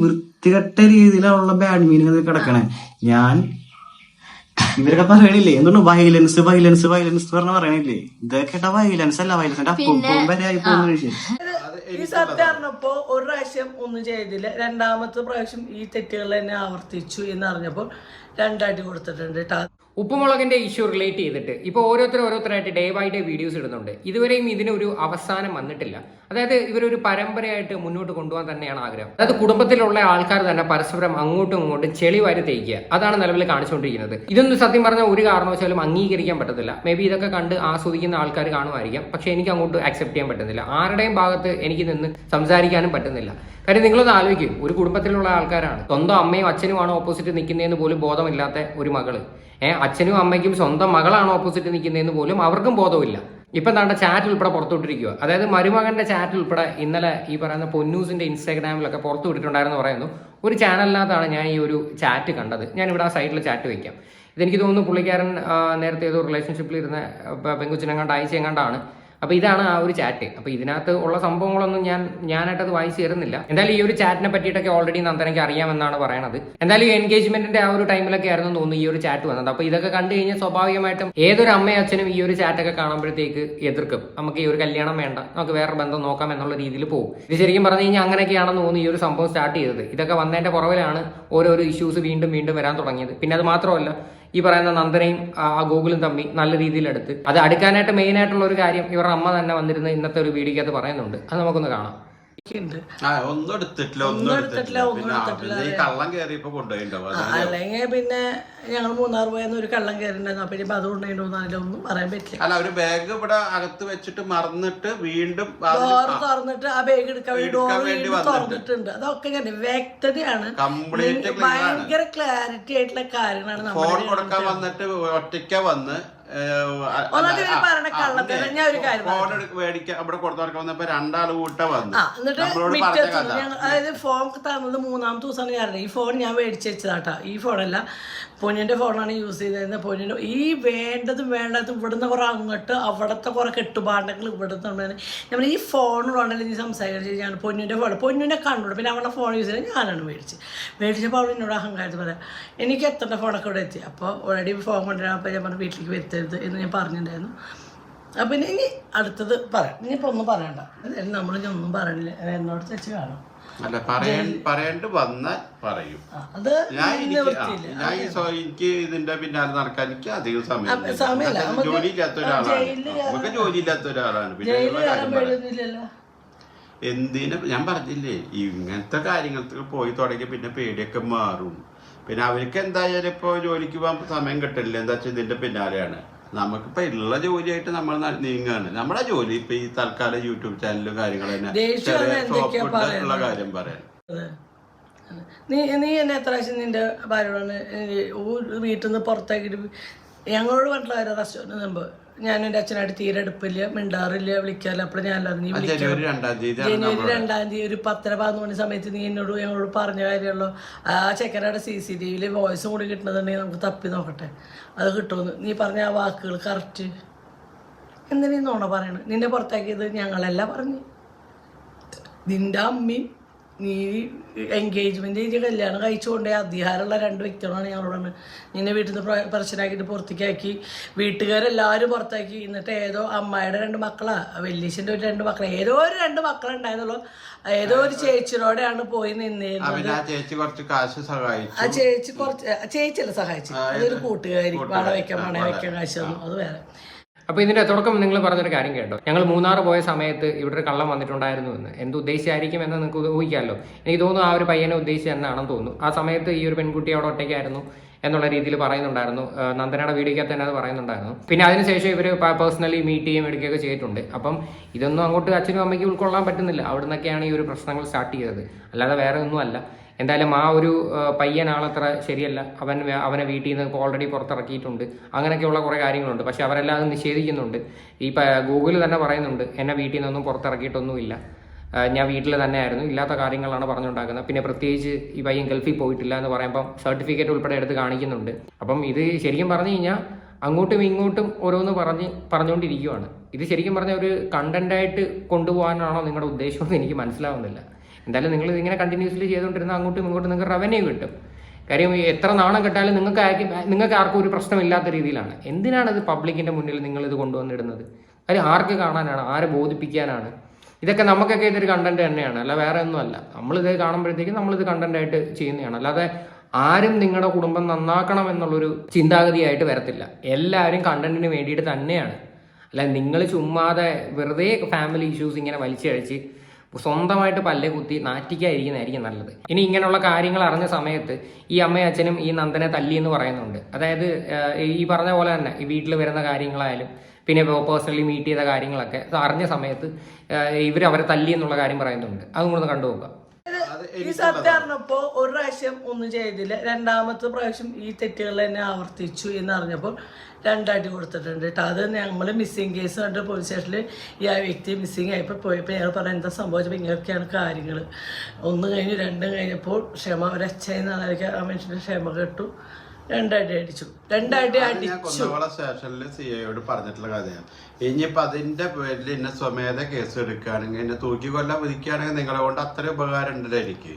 വൃത്തികെട്ട രീതിയിലുള്ള bad meaning കിടക്കണേ. ഞാൻ ഇവരൊക്കെ പറയണില്ലേ? എന്തുകൊണ്ട് വയലൻസ് വയലൻസ് വയലൻസ് പറഞ്ഞ പറയണില്ലേ? ഇതൊക്കെ വയലൻസ് അല്ല വയലൻസിന്റെ അപ്പം വരെ ആയി പോകുന്ന വിഷയം. ഈ സത്യം അറിഞ്ഞപ്പോ ഒരു പ്രാവശ്യം ഒന്നും ചെയ്തില്ല. രണ്ടാമത്തെ പ്രാവശ്യം ഈ തെറ്റുകൾ തന്നെ ആവർത്തിച്ചു എന്ന് അറിഞ്ഞപ്പോൾ രണ്ടായിട്ട് കൊടുത്തിട്ടുണ്ട് ട്ടാ. ഉപ്പുമുളകിന്റെ ഇഷ്യൂ റിലേറ്റ് ചെയ്തിട്ട് ഇപ്പോൾ ഓരോരുത്തർ ഓരോരുത്തരായിട്ട് ഡേ ബൈ ഡേ വീഡിയോസ് ഇടുന്നുണ്ട്. ഇതുവരെയും ഇതിനൊരു അവസാനം വന്നിട്ടില്ല. അതായത് ഇവരൊരു പരമ്പരയായിട്ട് മുന്നോട്ട് കൊണ്ടുപോകാൻ തന്നെയാണ് ആഗ്രഹം. അതായത് കുടുംബത്തിലുള്ള ആൾക്കാർ തന്നെ പരസ്പരം അങ്ങോട്ടും ഇങ്ങോട്ടും ചെളി വാരി തേക്കുക. അതാണ് നിലവിൽ കാണിച്ചുകൊണ്ടിരിക്കുന്നത്. ഇതൊന്നും സത്യം പറഞ്ഞാൽ ഒരു കാരണവശാലും അംഗീകരിക്കാൻ പറ്റത്തില്ല. മേ ബി ഇതൊക്കെ കണ്ട് ആസ്വദിക്കുന്ന ആൾക്കാർ കാണുമായിരിക്കാം. പക്ഷെ എനിക്ക് അങ്ങോട്ട് ആക്സെപ്റ്റ് ചെയ്യാൻ പറ്റുന്നില്ല. ആരുടെയും ഭാഗത്ത് എനിക്ക് നിന്ന് സംസാരിക്കാനും പറ്റുന്നില്ല. കാര്യം നിങ്ങളൊന്ന് ആലോചിക്കും. ഒരു കുടുംബത്തിലുള്ള ആൾക്കാരാണ്. സ്വന്തം അമ്മയും അച്ഛനുമാണ് ഓപ്പോസിറ്റ് നിൽക്കുന്നതെന്ന് പോലും ബോധമില്ലാത്ത ഒരു മകൾ. ഏഹ് അച്ഛനും അമ്മയ്ക്കും സ്വന്തം മകളാണ് ഓപ്പോസിറ്റ് നിൽക്കുന്നതെന്ന് പോലും അവർക്കും ബോധമില്ല. ഇപ്പം താണ്ട ചാറ്റ് ഉൾപ്പെടെ പുറത്തുവിട്ടിരിക്കുക അതായത് മരുമകന്റെ ചാറ്റ് ഉൾപ്പെടെ ഇന്നലെ ഈ പറയുന്ന പൊന്നൂസിന്റെ ഇൻസ്റ്റാഗ്രാമിലൊക്കെ പുറത്തു വിട്ടിട്ടുണ്ടായിരുന്നു പറയുന്നു. ഒരു ചാനലിനകത്താണ് ഞാൻ ഈ ഒരു ചാറ്റ് കണ്ടത്. ഞാൻ ഇവിടെ ആ സൈഡിൽ ചാറ്റ് വയ്ക്കാം ഇതെനിക്ക് തോന്നുന്നു പുള്ളിക്കാരൻ നേരത്തെ ഏതോ റിലേഷൻഷിപ്പിൽ ഇരുന്ന പെങ്കുച്ചിനെങ്ങാണ്ട് അയച്ച എങ്ങാണ്ടാണ് അപ്പൊ ഇതാണ് ആ ഒരു ചാറ്റ് അപ്പൊ ഇതിനകത്ത് ഉള്ള സംഭവങ്ങളൊന്നും ഞാൻ ഞാനായിട്ട് അത് വായിച്ചു തരുന്നില്ല എന്തായാലും ഈ ഒരു ചാറ്റിനെ പറ്റിയിട്ടൊക്കെ ഓൾറെഡി നന്ദനയ്ക്ക് അറിയാമെന്നാണ് പറയണത്. എന്തായാലും ഈ എൻഗേജ്മെന്റിന്റെ ആ ഒരു ടൈമിലൊക്കെ ആയിരുന്നു തോന്നുന്നു ഈ ഒരു ചാറ്റ് വന്നത്. അപ്പൊ ഇതൊക്കെ കണ്ടു കഴിഞ്ഞാൽ സ്വാഭാവികമായിട്ടും ഏതൊരു അമ്മയും അച്ഛനും ഈ ഒരു ചാറ്റൊക്കെ കാണുമ്പോഴത്തേക്ക് എതിർക്കും. നമുക്ക് ഈ ഒരു കല്യാണം വേണ്ട. നമുക്ക് വേറെ ബന്ധം നോക്കാം എന്നുള്ള രീതിയിൽ പോകും. ഇത് ശരിക്കും പറഞ്ഞു കഴിഞ്ഞാൽ അങ്ങനെയൊക്കെയാണെന്ന് തോന്നുന്നു ഈ ഒരു സംഭവം സ്റ്റാർട്ട് ചെയ്തത്. ഇതൊക്കെ വന്നതിന്റെ പുറകിലാണ് ഓരോരോ ഇഷ്യൂസ് വീണ്ടും വീണ്ടും വരാൻ തുടങ്ങിയത്. പിന്നെ അത് മാത്രമല്ല ഈ പറയുന്ന നന്ദനയും ആ ഗൂഗിളും തമ്മിൽ നല്ല രീതിയിൽ എടുത്ത് അത് അടുക്കാനായിട്ട് മെയിൻ ആയിട്ടുള്ള ഒരു കാര്യം ഇവരുടെ അമ്മ തന്നെ വന്നിരുന്ന ഇന്നത്തെ ഒരു വീഡിയോക്കകത്ത് പറയുന്നുണ്ട്. അത് നമുക്കൊന്ന് കാണാം. ഒന്നും എടുത്തിട്ടില്ല ഒന്നും എടുത്തിട്ടില്ല. ഒന്നും കള്ളം കയറിയപ്പോ അല്ലെങ്കിൽ പിന്നെ ഞങ്ങൾ മൂന്നാർ പോയെന്ന് ഒരു കള്ളം കയറിണ്ടായിരുന്നു അപ്പൊ ഇനിയിപ്പോ അതുകൊണ്ടുണ്ടോന്ന് അതിൽ ഒന്നും പറയാൻ പറ്റില്ല. അല്ല ഒരു ബാഗ് ഇവിടെ അകത്ത് വെച്ചിട്ട് മറന്നിട്ട് വീണ്ടും ഡോർ ആ, തുറന്നിട്ട് ആ ബാഗ് എടുക്കാൻ വേണ്ടി ഡോർ. തുറന്നിട്ടുണ്ട്. അതൊക്കെ തന്നെ വ്യക്തതയാണ്. ഭയങ്കര ക്ലാരിറ്റി ആയിട്ടുള്ള കാര്യങ്ങളാണ് ഫോൺ കൊടുക്കാൻ വന്നിട്ട് ഒറ്റയ്ക്ക വന്ന് ഫോൺ മേടിക്കാൻ കൊടുത്തവർക്ക് വന്നപ്പോ രണ്ടാൾ കൂട്ട വന്നു. അതായത് ഫോൺ തന്നത് മൂന്നാമത്തെ ദിവസമാണ് ഞാൻ ഈ ഫോൺ ഞാൻ മേടിച്ചു വെച്ചതാട്ടാ. ഈ ഫോണല്ല പൊന്നിന്റെ ഫോണാണ് യൂസ് ചെയ്തിരുന്നത് പൊന്നിന്റെ ഈ വേണ്ടതും വേണ്ടതും ഇവിടുന്ന് കുറേ അങ്ങോട്ട് അവിടുത്തെ കുറേ കെട്ടുപാടങ്ങൾ ഇവിടുന്ന് നമ്മൾ ഈ ഫോണിലുണ്ടല്ലോ നീ സംസാരിച്ചു ഞാൻ പൊന്നിന്റെ ഫോൺ പൊന്നിന്റെ കണ്ടു. പിന്നെ അവളുടെ ഫോൺ യൂസ് ചെയ്ത് ഞാനാണ് മേടിച്ച് മേടിച്ചപ്പോൾ അവൾ എന്നോട് അഹങ്കാരത്തിൽ പറയാം എനിക്ക് എത്തേണ്ട ഫോണൊക്കെ ഇവിടെ എത്തി? അപ്പോൾ ഓൾറെഡി ഫോൺ കൊണ്ടുവരാൻ അപ്പോൾ ഞാൻ പറഞ്ഞു വീട്ടിലേക്ക് വരുത്തരുത് എന്ന് ഞാൻ പറഞ്ഞിട്ടുണ്ടായിരുന്നു. അപ്പം ഇനി ഇനി അടുത്തത് പറയാം. ഇനിയിപ്പോൾ ഒന്നും പറയണ്ട. എന്തായാലും ഇനി ഒന്നും പറയണില്ല. എന്നോട് ചേച്ചി കാണാം. അല്ല പറയാൻ പറയേണ്ടി വന്നാൽ പറയും. ആ, അത് ഞാൻ ഇന്ന് എനിക്ക് ആ. ഞാൻ ഈ എനിക്ക് ഇതിന്റെ പിന്നാലെ നടക്കാൻ എനിക്ക് അധികം സമയം അപ്പൊ സമയമില്ല. നമുക്ക് ജോലി ഇല്ലാത്ത ഒരാളാണ്. നമുക്ക് ജോലി ഇല്ലാത്ത ഒരാളാണ്. പിന്നെ ജയിലിൽ ഉള്ള കയറാൻ പറയാം. പേടിയൊന്നുമില്ലല്ലോ. എന്തിനാ ഞാൻ പറഞ്ഞില്ലേ ഇങ്ങനത്തെ കാര്യങ്ങൾക്ക് പോയി തുടങ്ങി പിന്നെ പേടിയൊക്കെ മാറും. പിന്നെ അവർക്ക് എന്തായാലും ഇപ്പൊ ജോലിക്ക് പോകാൻ സമയം കിട്ടില്ല എന്താ വെച്ചാൽ ഇതിന്റെ പിന്നാലെയാണ്. നമുക്കിപ്പോ ഉള്ള ജോലിയായിട്ട് നമ്മൾ നീങ്ങാണ്. നമ്മുടെ ജോലി ഇപ്പൊ ഈ തൽക്കാലം യൂട്യൂബ് ചാനലും കാര്യങ്ങളും തന്നെ ദേഷ്യം ചെറിയ ഷോപ്പ് കാര്യം പറയാൻ. നീ നീ എന്നെ എത്ര പ്രാവശ്യം നിന്റെ ഭാര്യയോടാണ് വീട്ടിൽ നിന്ന് പുറത്തേക്കിട്ട് ഞങ്ങളോട് പറഞ്ഞിട്ടുള്ള റെസ്റ്റോറന്റ് സംഭവം ഞാൻ എന്റെ അച്ഛനായിട്ട് തീരെ അടുപ്പില്ല മിണ്ടാറില്ല വിളിക്കാറില്ല. അപ്പോൾ ഞാൻ അല്ലാതെ നീ ജനുവരി രണ്ടാം തീയതിയാണ് ജനുവരി രണ്ടാം തീയതി ഒരു പത്തര പതിനൊന്ന് മണി സമയത്ത് നീ എന്നോട് ഞങ്ങളോട് പറഞ്ഞ കാര്യമുള്ളൂ. ആ ചെക്കനയുടെ സി സി ടി വിയിൽ വോയിസും കൂടി കിട്ടുന്നുണ്ടെങ്കിൽ നമുക്ക് തപ്പി നോക്കട്ടെ. അത് കിട്ടുമെന്ന്. നീ പറഞ്ഞ ആ വാക്കുകൾ കറക്റ്റ് എന്തിനാ നോണ പറയണത് നിന്നെ പുറത്താക്കിയത് ഞങ്ങളല്ല പറഞ്ഞു. നിന്റെ അമ്മയും നീ എൻഗേജ്മെന്റ് ചെയ്ത് കല്യാണം കഴിച്ചുകൊണ്ട് അധികാരമുള്ള രണ്ട് വ്യക്തികളാണ് ഞങ്ങളോട് നിന്നെ വീട്ടിൽ നിന്ന് പ്രശ്നമാക്കിയിട്ട് പുറത്തേക്കാക്കി. വീട്ടുകാരെല്ലാവരും പുറത്താക്കി. എന്നിട്ട് ഏതോ അമ്മായിയുടെ രണ്ട് മക്കളാ. വലിയച്ഛന്റെ ഒരു രണ്ട് മക്കളാ. ഏതോ ഒരു രണ്ട് മക്കളുണ്ടായിരുന്നുള്ളൂ. ഏതോ ഒരു ചേച്ചിയോടെയാണ് പോയി നിന്നിരുന്നത്. ആ ചേച്ചി കുറച്ച് ചേച്ചിയല്ല സഹായിച്ചു അതൊരു കൂട്ടുകാരി. വള വെക്കാൻ മണ വെക്കാൻ കാശ് തന്നു. അത് വേറെ. അപ്പോൾ ഇതിന്റെ തുടക്കം നിങ്ങൾ പറഞ്ഞൊരു കാര്യം കേട്ടോ. ഞങ്ങൾ മൂന്നാർ പോയ സമയത്ത് ഇവിടെ ഒരു കള്ളം വന്നിട്ടുണ്ടായിരുന്നു എന്ന്. എന്ത് ഉദ്ദേശിച്ചായിരിക്കും എന്ന് നിങ്ങൾക്ക് ഊഹിക്കാമല്ലോ എനിക്ക് തോന്നുന്നു ആ ഒരു പയ്യനെ ഉദ്ദേശിച്ച് എന്നാണെന്ന് തോന്നുന്നു. ആ സമയത്ത് ഈ ഒരു പെൺകുട്ടി അവിടെ ഒറ്റയ്ക്കായിരുന്നു എന്നുള്ള രീതിയിൽ പറയുന്നുണ്ടായിരുന്നു. നന്ദനയുടെ വീഡിയോക്കകത്ത് തന്നെ അത് പറയുന്നുണ്ടായിരുന്നു. പിന്നെ അതിനുശേഷം ഇവർ പേഴ്സണലി മീറ്റ് ചെയ്യുകയും എടുക്കുകയൊക്കെ ചെയ്തിട്ടുണ്ട്. അപ്പം ഇതൊന്നും അങ്ങോട്ട് അച്ഛനും അമ്മയ്ക്ക് ഉൾക്കൊള്ളാൻ പറ്റുന്നില്ല. അവിടെ നിന്നൊക്കെയാണ് ഈ ഒരു പ്രശ്നങ്ങൾ സ്റ്റാർട്ട് ചെയ്തത്. അല്ലാതെ വേറെ ഒന്നുമല്ല. എന്തായാലും ആ ഒരു പയ്യൻ ആളത്ര ശരിയല്ല. അവൻ അവനെ വീട്ടിൽ നിന്ന് ഓൾറെഡി പുറത്തിറക്കിയിട്ടുണ്ട്. അങ്ങനെയൊക്കെയുള്ള കുറേ കാര്യങ്ങളുണ്ട്. പക്ഷെ അവരെല്ലാം അത് നിഷേധിക്കുന്നുണ്ട്. ഈ ഗൂഗിൾ തന്നെ പറയുന്നുണ്ട് എന്നെ വീട്ടിൽ നിന്നൊന്നും പുറത്തിറക്കിയിട്ടൊന്നുമില്ല ഞാൻ വീട്ടിൽ തന്നെ ആയിരുന്നു ഇല്ലാത്ത കാര്യങ്ങളാണ് പറഞ്ഞുണ്ടാക്കുന്നത്. പിന്നെ പ്രത്യേകിച്ച് ഈ പയ്യൻ ഗൾഫിൽ പോയിട്ടില്ല എന്ന് പറയുമ്പം സർട്ടിഫിക്കറ്റ് ഉൾപ്പെടെ എടുത്ത് കാണിക്കുന്നുണ്ട്. അപ്പം ഇത് ശരിക്കും പറഞ്ഞു കഴിഞ്ഞാൽ അങ്ങോട്ടും ഇങ്ങോട്ടും ഓരോന്ന് പറഞ്ഞ് പറഞ്ഞുകൊണ്ടിരിക്കുവാണ്. ഇത് ശരിക്കും പറഞ്ഞ ഒരു കണ്ടന്റായിട്ട് കൊണ്ടുപോകാനാണോ നിങ്ങളുടെ ഉദ്ദേശമെന്ന് എനിക്ക് മനസ്സിലാവുന്നില്ല. എന്തായാലും നിങ്ങൾ ഇങ്ങനെ കണ്ടിന്യൂസ്ലി ചെയ്തുകൊണ്ടിരുന്ന അങ്ങോട്ടും ഇങ്ങോട്ടും നിങ്ങൾക്ക് റവന്യൂ കിട്ടും. കാര്യം എത്ര നാണം കെട്ടാലും നിങ്ങൾക്ക് നിങ്ങൾക്ക് ആർക്കും ഒരു പ്രശ്നമില്ലാത്ത രീതിയിലാണ്. എന്തിനാണ് ഇത് പബ്ലിക്കിന്റെ മുന്നിൽ നിങ്ങൾ ഇത് കൊണ്ടുവന്നിടുന്നത്? അത് ആർക്ക് കാണാനാണ്? ആരെ ബോധിപ്പിക്കാനാണ്? ഇതൊക്കെ നമുക്കൊക്കെ ഇതൊരു കണ്ടന്റ് തന്നെയാണ്. അല്ല വേറെ ഒന്നും അല്ല. നമ്മളിത് കാണുമ്പോഴത്തേക്കും നമ്മളിത് കണ്ടന്റായിട്ട് ചെയ്യുന്നതാണ്. അല്ലാതെ ആരും നിങ്ങളുടെ കുടുംബം നന്നാക്കണം എന്നുള്ളൊരു ചിന്താഗതിയായിട്ട് വരത്തില്ല. എല്ലാവരും കണ്ടന്റിന് വേണ്ടിയിട്ട് തന്നെയാണ്. അല്ല നിങ്ങൾ ചുമ്മാതെ വെറുതെ ഫാമിലി ഇഷ്യൂസ് ഇങ്ങനെ വലിച്ചഴിച്ച് സ്വന്തമായിട്ട് പല്ലേ കുത്തി നാറ്റിക്കായിരിക്കുന്നതായിരിക്കും നല്ലത്. ഇനി ഇങ്ങനെയുള്ള കാര്യങ്ങൾ അറിഞ്ഞ സമയത്ത് ഈ അമ്മയും അച്ഛനും ഈ നന്ദനെ തല്ലി എന്ന് പറയുന്നുണ്ട്. അതായത് ഈ പറഞ്ഞ പോലെ തന്നെ ഈ വീട്ടിൽ വരുന്ന കാര്യങ്ങളായാലും പിന്നെ പേഴ്സണലി മീറ്റ് ചെയ്ത കാര്യങ്ങളൊക്കെ അറിഞ്ഞ സമയത്ത് ഇവർ അവരെ തല്ലി എന്നുള്ള കാര്യം പറയുന്നുണ്ട്. അതും കൂടെ ഒന്ന് ഈ സത്യം അറിഞ്ഞപ്പോ ഒരു പ്രാവശ്യം ഒന്നും ചെയ്തില്ല. രണ്ടാമത്തെ പ്രാവശ്യം ഈ തെറ്റുകൾ തന്നെ ആവർത്തിച്ചു എന്ന് അറിഞ്ഞപ്പോൾ രണ്ടായിട്ട് കൊടുത്തിട്ടുണ്ട് കേട്ടോ. അത് നമ്മൾ മിസ്സിങ് കേസ് കണ്ട് പോലീസ് സ്റ്റേഷനിൽ ഈ ആ വ്യക്തി മിസ്സിങ് ആയപ്പോൾ പോയപ്പോൾ ഞങ്ങൾ പറഞ്ഞ എന്താ സംഭവിച്ചപ്പോൾ ഇങ്ങനെയൊക്കെയാണ് കാര്യങ്ങൾ ഒന്ന് കഴിഞ്ഞ് രണ്ടും കഴിഞ്ഞപ്പോൾ ക്ഷമ ഒരച്ഛയെന്നാണ് എന്നാണ് ആ മനുഷ്യന്റെ ക്ഷമ കേട്ടു. അടിച്ചു. അടിച്ചു. സ്റ്റേഷനിൽ സി ഐയോട് പറഞ്ഞിട്ടുള്ള കഥയാണ് ഇനിയിപ്പോ അതിന്റെ പേരിൽ എന്നെ സ്വമേധ കേസ് എടുക്കുകയാണെങ്കിൽ എന്നെ തൂക്കി കൊല്ലാൻ വിധിക്കുകയാണെങ്കിൽ നിങ്ങളെ കൊണ്ട് അത്ര ഉപകാരം ഉണ്ടല്ലോ എനിക്ക്.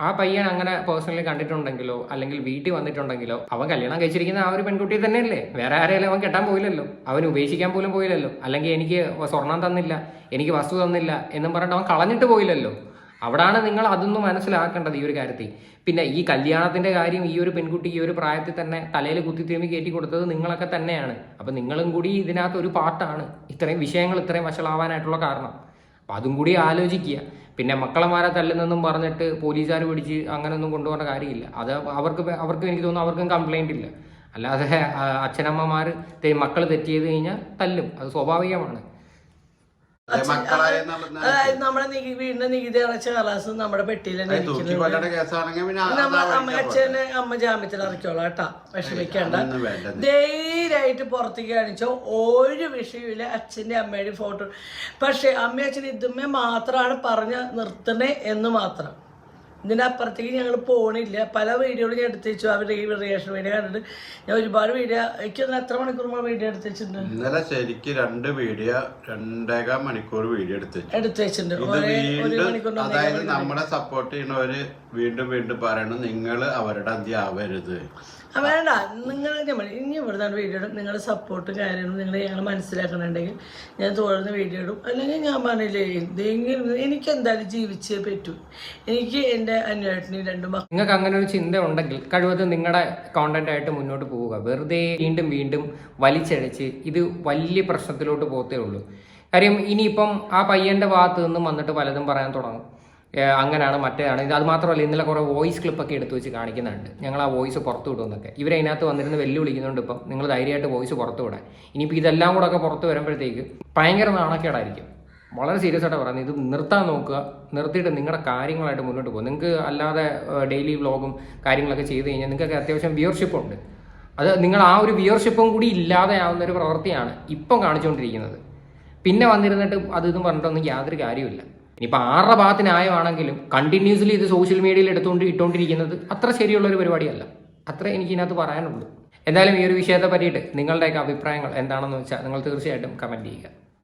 ആ. പയ്യൻ അങ്ങനെ പേഴ്സണലി കണ്ടിട്ടുണ്ടെങ്കിലോ അല്ലെങ്കിൽ വീട്ടിൽ വന്നിട്ടുണ്ടെങ്കിലോ അവൻ കല്യാണം കഴിച്ചിരിക്കുന്ന ആ ഒരു പെൺകുട്ടി തന്നെയല്ലേ? വേറെ ആരെയും അവൻ കെട്ടാൻ പോയില്ലല്ലോ. അവൻ ഉപേക്ഷിക്കാൻ പോലും പോയില്ലല്ലോ. അല്ലെങ്കിൽ എനിക്ക് സ്വർണം തന്നില്ല എനിക്ക് വസ്തു തന്നില്ല എന്നും പറഞ്ഞിട്ട് അവൻ കളഞ്ഞിട്ട് പോയില്ലല്ലോ. അവിടാണ് നിങ്ങൾ അതൊന്നും മനസ്സിലാക്കേണ്ടത് ഈ ഒരു കാര്യത്തിൽ. പിന്നെ ഈ കല്യാണത്തിന്റെ കാര്യം ഈ ഒരു പെൺകുട്ടി ഈ ഒരു പ്രായത്തിൽ തന്നെ തലയിൽ കുത്തി തിരുമ്പി കയറ്റി കൊടുത്തത് നിങ്ങളൊക്കെ തന്നെയാണ്. അപ്പൊ നിങ്ങളും കൂടി ഇതിനകത്ത് ഒരു പാർട്ടാണ് ഇത്രയും വിഷയങ്ങൾ ഇത്രയും വഷളാവാനായിട്ടുള്ള കാരണം. അപ്പൊ അതും കൂടി ആലോചിക്കുക. പിന്നെ മക്കളമാരെ തല്ലുന്നെന്നും പറഞ്ഞിട്ട് പോലീസുകാർ പിടിച്ച് അങ്ങനെയൊന്നും കൊണ്ടുപോകേണ്ട കാര്യമില്ല. അത് അവർക്ക് അവർക്ക് എനിക്ക് തോന്നുന്നു അവർക്കും കംപ്ലൈന്റ് ഇല്ല. അല്ലാതെ അച്ഛനമ്മമാർ മക്കൾ തെറ്റ് ചെയ്ത് കഴിഞ്ഞാൽ തല്ലും. അത് സ്വാഭാവികമാണ്. അതായത് നമ്മുടെ വീടിന്റെ നികുതി അടച്ച കലാസ് നമ്മുടെ പെട്ടിയിൽ തന്നെ പോട്ടെ. അച്ഛനെ അമ്മ ജാമ്യത്തിൽ ഇറക്കിയോളാം കേട്ടാ. വിഷമിക്കേണ്ട. ധൈര്യമായിട്ട് പുറത്തേക്ക് കാണിച്ചോ. ഒരു വിഷയമില്ല അച്ഛന്റെ അമ്മയുടെ ഫോട്ടോ. പക്ഷെ അമ്മ അച്ഛൻ ഇതുമ്മേ മാത്രമാണ് പറഞ്ഞ് നിർത്തണേ എന്ന് മാത്രം. ഇതിനപ്പുറത്തേക്ക് ഞങ്ങൾ പോകണില്ല പല വീഡിയോകളും ഞാൻ എടുത്ത് വെച്ചു. അവരുടെ ഈ റിയാക്ഷൻ വീഡിയോ കണ്ടിട്ട് ഞാൻ ഒരുപാട് വീഡിയോ എനിക്ക് തോന്നുന്നു എത്ര മണിക്കൂർ വീഡിയോ എടുത്ത് വെച്ചിട്ടുണ്ട്? ഇന്നലെ ശരിക്ക് രണ്ട് വീഡിയോ രണ്ടേകാൽ മണിക്കൂർ വീഡിയോ എടുത്ത്. എടുത്ത് വെച്ചിട്ടുണ്ട്. അതായത് നമ്മളെ സപ്പോർട്ട് ചെയ്യുന്നവര് വീണ്ടും വീണ്ടും പറയണം നിങ്ങൾ അവരുടെ അന്ത്യ ആവരുത് വേണ്ട. നിങ്ങൾ നമ്മൾ ഇനി ഇവിടുന്ന് വീഡിയോ ഇടും. നിങ്ങളുടെ സപ്പോർട്ടും കാര്യങ്ങളും നിങ്ങൾ ഞങ്ങൾ മനസ്സിലാക്കണുണ്ടെങ്കിൽ ഞാൻ തുടർന്ന് വീഡിയോ ഇടും. അല്ലെങ്കിൽ ഞാൻ പറഞ്ഞില്ലേ എന്തെങ്കിലും എനിക്ക് എന്തായാലും ജീവിച്ചേ പറ്റൂ. എനിക്ക് എന്റെ അന്വേഷണി രണ്ട് മക്കൾ നിങ്ങൾക്ക് അങ്ങനെ ഒരു ചിന്ത ഉണ്ടെങ്കിൽ കഴിവതും നിങ്ങളുടെ കോണ്ടന്റ് ആയിട്ട് മുന്നോട്ട് പോവുക. വെറുതെ വീണ്ടും വീണ്ടും വലിച്ചഴച്ച് ഇത് വലിയ പ്രശ്നത്തിലോട്ട് പോകത്തേ ഉള്ളൂ. കാര്യം ഇനിയിപ്പം ആ പയ്യന്റെ ഭാഗത്ത് നിന്നും വന്നിട്ട് പലതും പറയാൻ തുടങ്ങും. അങ്ങനെയാണ് മറ്റേതാണ്. ഇത് അതുമാത്രമല്ല ഇന്നലെ കുറേ വോയിസ് ക്ലിപ്പൊക്കെ എടുത്തു വെച്ച് കാണിക്കുന്നുണ്ട്. ഞങ്ങൾ ആ വോയിസ് പുറത്തു വിടുമെന്നൊക്കെ. ഇവരതിനകത്ത് വന്നിരുന്ന് വെല്ലുവിളിക്കുന്നുണ്ട് ഇപ്പം. നിങ്ങൾ ധൈര്യമായിട്ട് വോയിസ് പുറത്തു വിടാൻ. ഇനിയിപ്പോൾ ഇതെല്ലാം കൂടെ ഒക്കെ പുറത്ത് വരുമ്പോഴത്തേക്ക് ഭയങ്കര നാണക്കേടായിരിക്കും. വളരെ സീരിയസ് ആയിട്ട് പറയുന്നത്. ഇത് നിർത്താൻ നോക്കുക. നിർത്തിയിട്ട് നിങ്ങളുടെ കാര്യങ്ങളായിട്ട് മുന്നോട്ട് പോകും. നിങ്ങൾക്ക് അല്ലാതെ ഡെയിലി വ്ളോഗും കാര്യങ്ങളൊക്കെ ചെയ്ത് കഴിഞ്ഞാൽ നിങ്ങൾക്ക് അത്യാവശ്യം വ്യൂവർഷിപ്പ് ഉണ്ട്. അത് നിങ്ങൾ ആ ഒരു വ്യൂവർഷിപ്പും കൂടി ഇല്ലാതെ ആവുന്ന ഒരു പ്രവൃത്തിയാണ് ഇപ്പം കാണിച്ചുകൊണ്ടിരിക്കുന്നത്. പിന്നെ വന്നിരുന്നിട്ട് അത് ഇതും പറഞ്ഞിട്ടൊന്നും യാതൊരു കാര്യമില്ല ഇനിയിപ്പോൾ ആറര ഭാഗത്തിന് ആയമാണെങ്കിലും കണ്ടിന്യൂസ്ലി ഇത് സോഷ്യൽ മീഡിയയിൽ എടുത്തുകൊണ്ട് ഇട്ടുകൊണ്ടിരിക്കുന്നത് അത്ര ശരിയുള്ള ഒരു പരിപാടിയല്ല. അത്ര എനിക്കിതിനകത്ത് പറയാനുള്ളൂ. എന്തായാലും ഈ ഒരു വിഷയത്തെ പറ്റിയിട്ട് നിങ്ങളുടെയൊക്കെ അഭിപ്രായങ്ങൾ എന്താണെന്ന് വെച്ചാൽ നിങ്ങൾ തീർച്ചയായിട്ടും കമന്റ് ചെയ്യുക.